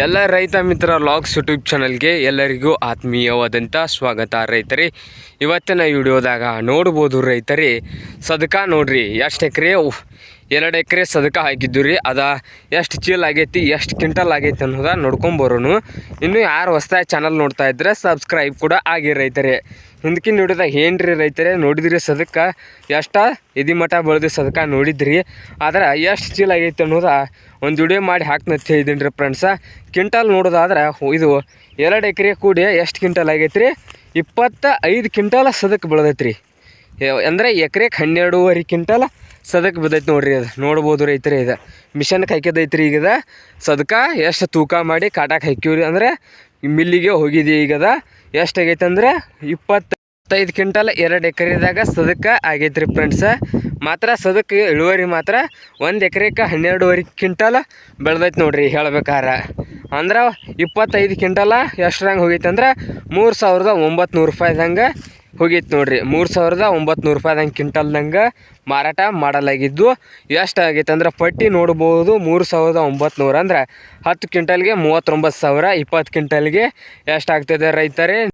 ಎಲ್ಲ ರೈತ ಮಿತ್ರ logs YouTube ಚಾನಲ್ಗೆ ಎಲ್ಲರಿಗೂ ಆತ್ಮೀಯವಾದಂಥ ಸ್ವಾಗತ ರೈತರಿ. ಇವತ್ತಿನ ವಿಡಿಯೋದಾಗ ನೋಡ್ಬೋದು ರೈತರಿ, ಸದಕ ನೋಡ್ರಿ, ಎಷ್ಟು ಎಕರೆ? ಎರಡು ಎಕರೆ ಸದಕ ಹಾಕಿದ್ದು ರೀ ಅದ ಎಷ್ಟು ಚೀಲ್ ಆಗೈತಿ, ಎಷ್ಟು ಕ್ವಿಂಟಲ್ ಆಗೈತಿ ಅನ್ನೋದ ನೋಡ್ಕೊಂಬರೋನು ಇನ್ನು ಯಾರು ಹೊಸ್ದಾಗಿ ಚಾನಲ್ ನೋಡ್ತಾ ಇದ್ರೆ ಸಬ್ಸ್ಕ್ರೈಬ್ ಕೂಡ ಆಗಿ ರೈತರೇ. ಹಿಂದಕಿನ ಏನು ಏನ್ರಿ ರೈತರೇ, ನೋಡಿದ್ರಿ ಸದಕ? ಎಷ್ಟ ಇದಿ ಮಠ ಬೆಳೆದು ಸದಕ ನೋಡಿದ್ರಿ? ಆದ್ರೆ ಎಷ್ಟು ಚೀಲ ಆಗೈತೆ ಅನ್ನೋದ ಒಂದು ವಿಡಿಯೋ ಮಾಡಿ ಹಾಕ್ನಂತ ಹೇಳಿದ್ದೀನಿ ರೀ ಫ್ರೆಂಡ್ಸ ಕ್ವಿಂಟಲ್ ನೋಡೋದಾದ್ರೆ ಇದು ಎರಡು ಎಕರೆ ಕೂಡಿ ಎಷ್ಟು ಕ್ವಿಂಟಲ್ ಆಗೈತೆ ರೀ ಇಪ್ಪತ್ತ ಐದು ಕ್ವಿಂಟಲ್ ಸದಕ್ಕೆ ಬೆಳೆದೈತ್ರಿ. ಅಂದರೆ ಎಕರೆಗೆ ಹನ್ನೆರಡೂವರೆ ಕ್ವಿಂಟಲ್ ಸದಕ್ಕೆ ಬಿದ್ದೈತೆ ನೋಡ್ರಿ ಅದು. ನೋಡ್ಬೋದು ರೈತರೇ ಇದು. ಮಿಷನ್ಗೆ ಹಾಕ್ಯದೈತ್ರಿ ಈಗದ ಸದಕ ಎಷ್ಟು ತೂಕ ಮಾಡಿ ಕಾಟಾಕ್ ಹಾಕಿವ್ರಿ ಅಂದರೆ ಮಿಲ್ಲಿಗೆ ಹೋಗಿದ್ದೀವಿ ಈಗದ ಎಷ್ಟು ಆಗೈತೆ ಅಂದ್ರೆ ಇಪ್ಪತ್ತೈದು ಕ್ವಿಂಟಲ್ ಎರಡು ಎಕರೆದಾಗ ಸದಕ ಆಗೈತೆ ರೀ ಫ್ರೆಂಡ್ಸ. ಮಾತ್ರ ಸದಕ್ಕೆ ಇಳುವರಿ ಮಾತ್ರ ಒಂದು ಎಕರೆಗೆ ಹನ್ನೆರಡುವರೆ ಕ್ವಿಂಟಲ್ ಬೆಳೆದೈತೆ ನೋಡ್ರಿ ಹೇಳ್ಬೇಕಾರೆ. ಅಂದ್ರೆ ಇಪ್ಪತ್ತೈದು ಕ್ವಿಂಟಲ ಎಷ್ಟ್ರಂಗೆ ಹೋಗೈತೆ ಅಂದ್ರೆ ಮೂರು ಸಾವಿರದ ಒಂಬತ್ತು ನೂರು ರೂಪಾಯಿದಂಗೆ ಹೋಗೈತೆ ನೋಡ್ರಿ. ಮೂರು ಸಾವಿರದ ಒಂಬತ್ತು ನೂರು ರೂಪಾಯಿದಂಗೆ ಕ್ವಿಂಟಲ್ದಂಗೆ ಮಾರಾಟ ಮಾಡಲಾಗಿದ್ದು, ಎಷ್ಟು ಆಗೈತೆ ಅಂದ್ರೆ ಪಟ್ಟಿ ನೋಡ್ಬೋದು ಮೂರು ಸಾವಿರದ ಒಂಬತ್ತು ನೂರು ಅಂದ್ರೆ ಹತ್ತು ಕ್ವಿಂಟಲ್ಗೆ ಮೂವತ್ತೊಂಬತ್ತು ಸಾವಿರ, ಇಪ್ಪತ್ತು ಕ್ವಿಂಟಲ್ಗೆ ಎಷ್ಟಾಗ್ತದೆ ರೈತರೇ?